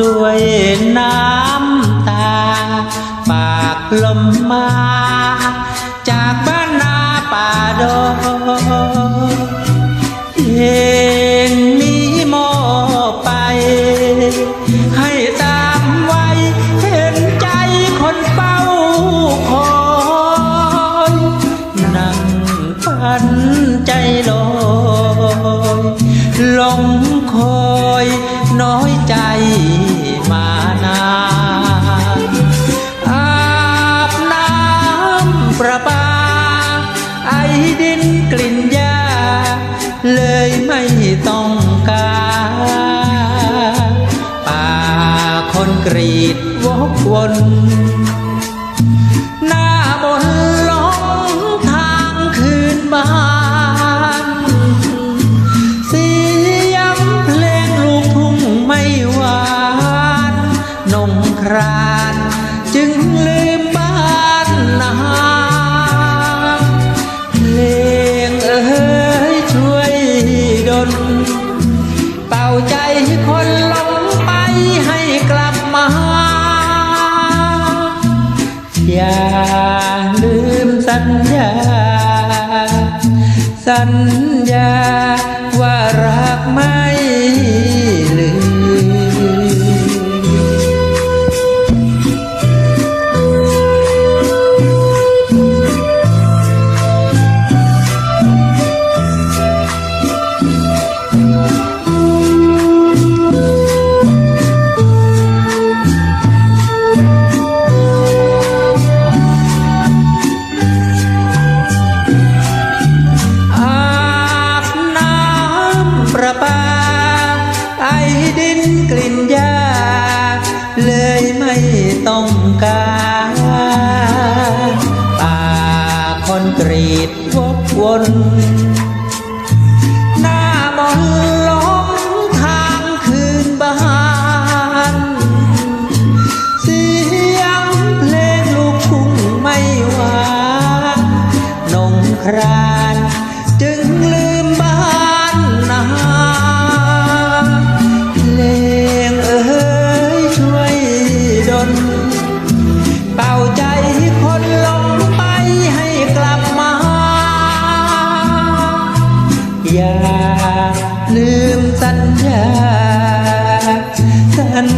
ด้วยน้ำตา ปากลมมา จากบ้านนาป่าดงเพลงนี้มไป ให้ กรีดวกวน อย่าลืมสัญญา สัญญาว่ารักไม่ กาป่าคอนกรีตวกวน อย่าลืมสัญญาสัญ